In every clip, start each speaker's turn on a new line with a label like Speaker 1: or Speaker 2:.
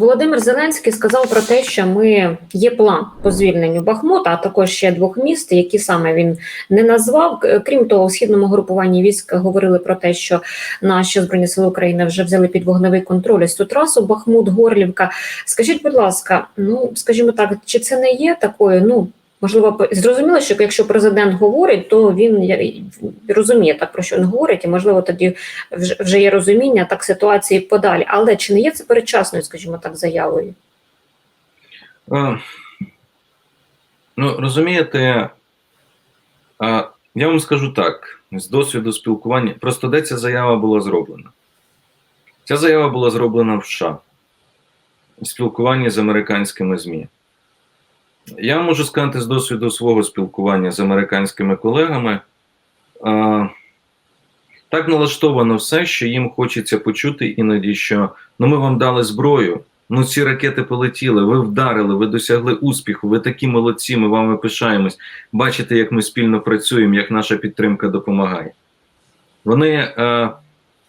Speaker 1: Володимир Зеленський сказав про те, що ми є план по звільненню Бахмута, а також ще двох міст, які саме він не назвав. Крім того, у східному групуванні військ говорили про те, що наші збройні сили України вже взяли під вогневий контроль ось цю трасу Бахмут, Горлівка. Скажіть, будь ласка, ну скажімо так, чи це не є такою? Ну можливо, зрозуміло, що якщо президент говорить, то він розуміє так про що він говорить, і можливо тоді вже, є розуміння так ситуації подалі. Але чи не є це передчасною, скажімо так, заявою?
Speaker 2: Е, Ну, розумієте, я вам скажу так: з досвіду спілкування, просто де ця заява була зроблена? Ця заява була зроблена в США в спілкуванні з американськими ЗМІ. Я можу сказати з досвіду свого спілкування з американськими колегами. А, так налаштовано все, що їм хочеться почути іноді, що ну ми вам дали зброю, Ну, ці ракети полетіли, ви вдарили, ви досягли успіху, ви такі молодці, ми вами пишаємось. Бачите, як ми спільно працюємо, як наша підтримка допомагає. Вони е,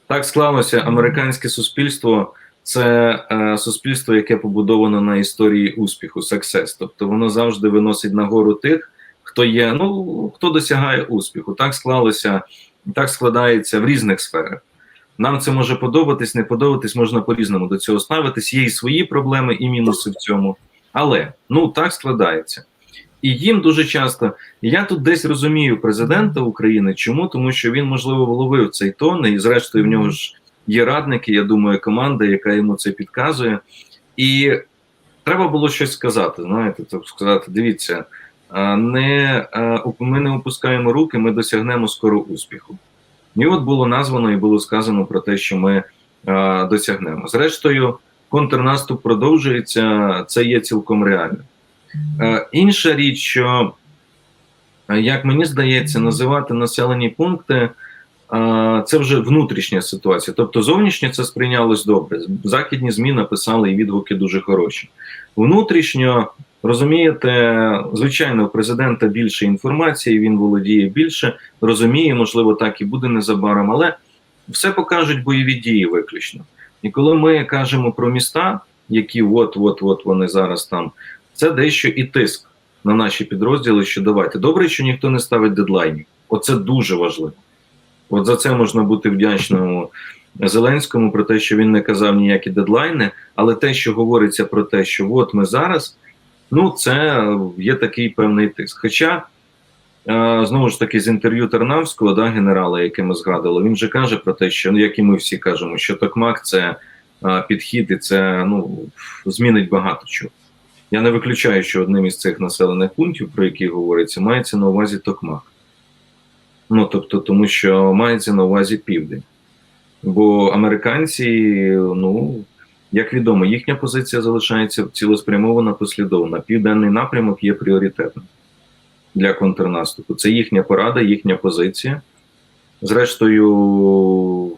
Speaker 2: так склалося, американське суспільство це е, суспільство, яке побудовано на історії успіху, success. Тобто воно завжди виносить нагору тих, хто є, ну хто досягає успіху. Так склалося, так складається в різних сферах. Нам це може подобатись, не подобатись, можна по-різному до цього ставитись. Є і свої проблеми, і мінуси в цьому. Але ну так складається. І їм дуже часто я тут десь розумію президента України. Чому? Тому що він, можливо, вловив цей тон, і зрештою в нього ж є радники, я думаю, команда, яка йому це підказує. І треба було щось сказати. Знаєте, тобто сказати: дивіться, не ми не опускаємо руки, ми досягнемо скоро успіху. І от було названо і було сказано про те, що ми досягнемо. Зрештою, контрнаступ продовжується, це є цілком реально. Інша річ, що, як мені здається, називати населені пункти це вже внутрішня ситуація. Тобто, зовнішнє це сприйнялось добре. Західні ЗМІ написали і відгуки дуже хороші. Внутрішньо. Розумієте, звичайно, у президента більше інформації, він володіє більше, розуміє, можливо, так і буде незабаром, але все покажуть бойові дії виключно. І коли ми кажемо про міста, які от-от-от вони зараз там, це дещо і тиск на наші підрозділи, що давайте. Добре, що ніхто не ставить дедлайнів. Оце дуже важливо. От за це можна бути вдячним Зеленському про те, що він не казав ніякі дедлайни, але те, що говориться про те, що от ми зараз. Ну, це є такий певний тиск. Хоча, е, знову ж таки, з інтерв'ю Тарнавського, да, генерала, яке ми згадували, він же каже про те, що ну, як і ми всі кажемо, що Токмак це е, підхід і це ну, змінить багато чого. Я не виключаю, що одним із цих населених пунктів, про які говориться, мається на увазі Токмак. Ну, тобто, тому що мається на увазі південь. Бо американці, ну. Як відомо, їхня позиція залишається цілеспрямована послідовна. Південний напрямок є пріоритетним для контрнаступу. Це їхня порада, їхня позиція. Зрештою,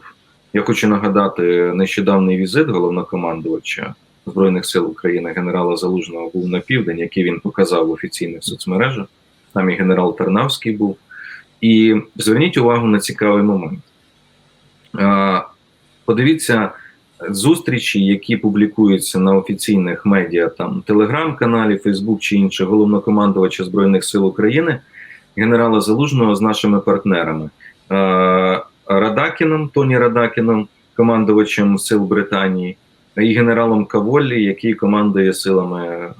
Speaker 2: я хочу нагадати нещодавний візит головнокомандувача Збройних сил України генерала Залужного був на південь, який він показав в офіційних соцмережах. Там і генерал Тернавський був. І зверніть увагу на цікавий момент. Подивіться зустрічі, які публікуються на офіційних медіа, там телеграм-каналі, Фейсбук чи інших головнокомандувача Збройних сил України, генерала Залужного з нашими партнерами Радакіном, Тоні Радакіном, командувачем сил Британії, і генералом Каволлі, який командує силами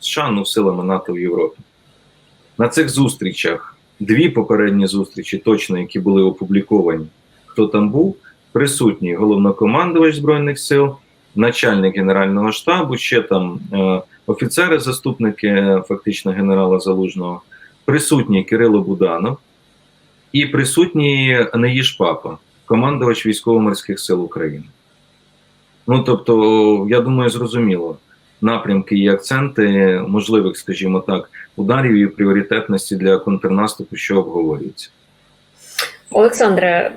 Speaker 2: США, ну силами НАТО в Європі. На цих зустрічах дві попередні зустрічі, точно які були опубліковані, хто там був присутній головнокомандувач збройних сил, начальник генерального штабу, ще там е, офіцери, заступники фактично генерала Залужного, присутній Кирило Буданов і присутній Неїж Папа, командувач військово-морських сил України. Ну тобто, я думаю, зрозуміло. Напрямки і акценти можливих, скажімо так, ударів і пріоритетності для контрнаступу, що обговорюється.
Speaker 1: Олександре,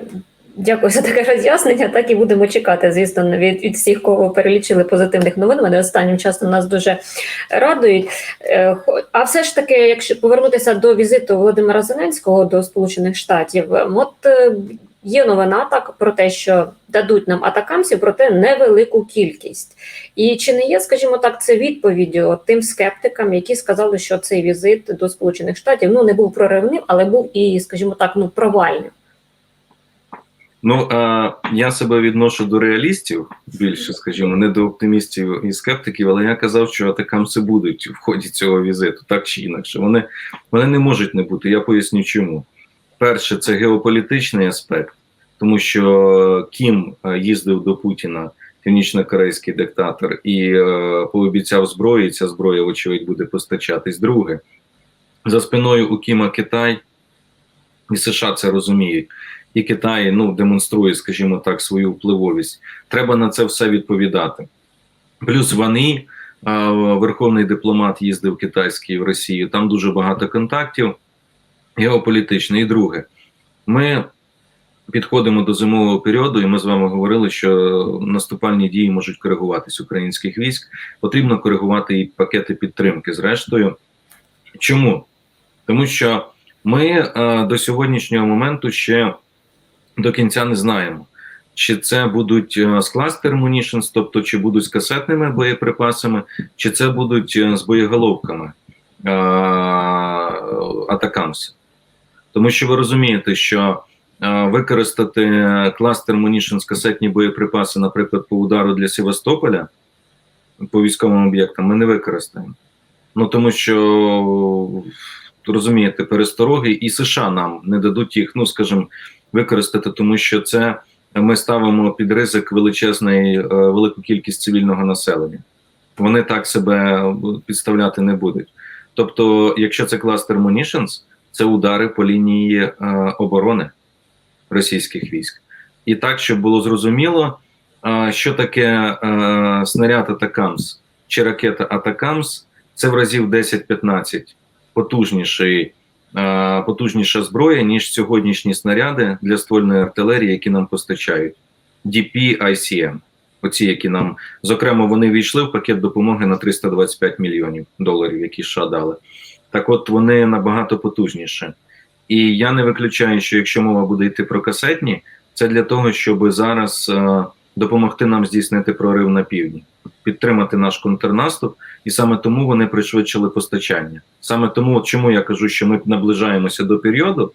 Speaker 1: Дякую за таке роз'яснення. Так і будемо чекати, звісно, від, від всіх, кого перелічили позитивних новин. Вони останнім часом нас дуже радують. Е, а все ж таки, якщо повернутися до візиту Володимира Зеленського до Сполучених Штатів, от е, Є новина так про те, що дадуть нам атакамсів, проте невелику кількість. І чи не є, скажімо так, це відповіддю тим скептикам, які сказали, що цей візит до Сполучених Штатів ну не був проривним, але був і, скажімо так, ну провальним.
Speaker 2: Ну а я себе відношу до реалістів більше, скажімо, не до оптимістів і скептиків, але я казав, що атакамси будуть в ході цього візиту, так чи інакше. Вони, вони не можуть не бути. Я поясню, чому. Перше, це геополітичний аспект, тому що Кім е, їздив до Путіна, північно-корейський диктатор, і е, пообіцяв зброю. і Ця зброя, вочевидь, буде постачатись. Друге, за спиною у Кіма Китай, і США це розуміють. І Китай ну демонструє, скажімо так, свою впливовість. Треба на це все відповідати. Плюс вони, верховний дипломат, їздив китайський в Росію. Там дуже багато контактів геополітично. І друге, ми підходимо до зимового періоду, і ми з вами говорили, що наступальні дії можуть коригуватись українських військ. Потрібно коригувати і пакети підтримки. Зрештою, чому? Тому що ми а, до сьогоднішнього моменту ще до кінця не знаємо, чи це будуть е, з кластер munitions, тобто чи будуть з касетними боєприпасами, чи це будуть е, з боєголовками е, атакамс. Тому що ви розумієте, що е, використати кластер munitions, касетні боєприпаси, наприклад, по удару для Севастополя по військовим об'єктам, ми не використаємо. Ну тому що розумієте, перестороги і США нам не дадуть їх, ну скажімо, використати, тому що це ми ставимо під ризик величезної е, велику кількість цивільного населення. Вони так себе підставляти не будуть. Тобто, якщо це кластер munitions, це удари по лінії е, оборони російських військ. І так, щоб було зрозуміло, е, що таке е, снаряд Атакамс чи ракета Атакамс, це в разів 10-15 потужніший потужніша зброя, ніж сьогоднішні снаряди для ствольної артилерії, які нам постачають. DP ICM. Оці, які нам, зокрема, вони війшли в пакет допомоги на 325 мільйонів доларів, які США дали. Так от вони набагато потужніші. І я не виключаю, що якщо мова буде йти про касетні, це для того, щоб зараз е, допомогти нам здійснити прорив на півдні, підтримати наш контрнаступ, і саме тому вони пришвидшили постачання. Саме тому, от чому я кажу, що ми наближаємося до періоду,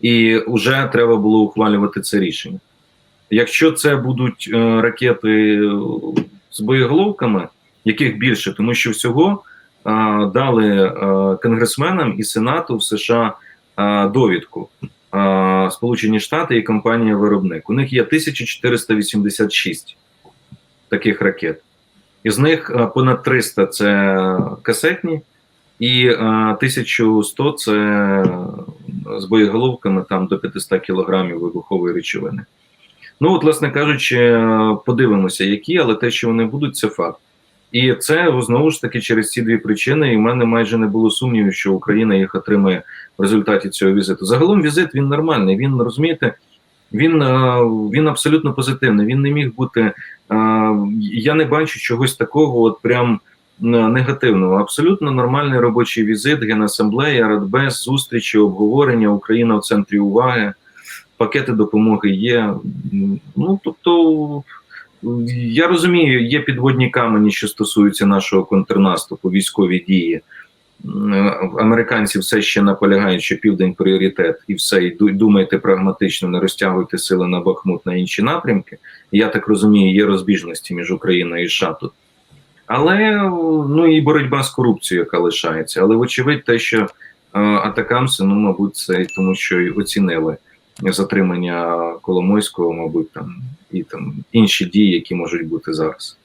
Speaker 2: і вже треба було ухвалювати це рішення. Якщо це будуть е, ракети з боєголовками, яких більше, тому що всього дали е, конгресменам і Сенату в США е, довідку. Е, Сполучені Штати і компанія-виробник. У них є 1486 таких ракет. Із них е, понад 300 це касетні, і е, 1100 це з боєголовками там до 500 кілограмів вибухової речовини. Ну, от, власне кажучи, е, подивимося, які, але те, що вони будуть, це факт. І це знову ж таки через ці дві причини. І в мене майже не було сумнівів, що Україна їх отримає в результаті цього візиту. Загалом візит він нормальний. Він розумієте, він е, він абсолютно позитивний. Він не міг бути. е, Я не бачу чогось такого, от прям негативного. Абсолютно нормальний робочий візит, генасамблея, радбез, зустрічі, обговорення. Україна в центрі уваги, пакети допомоги є. Ну тобто. Я розумію, є підводні камені, що стосуються нашого контрнаступу, військові дії. Американці все ще наполягають, що південь пріоритет, і все, і думайте прагматично, не розтягуйте сили на Бахмут на інші напрямки. Я так розумію, є розбіжності між Україною і США тут. Але ну і боротьба з корупцією, яка лишається. Але, вочевидь, те, що е, атакамси, ну, мабуть, це тому, що й оцінили затримання Коломойського, мабуть, там і там інші дії, які можуть бути зараз.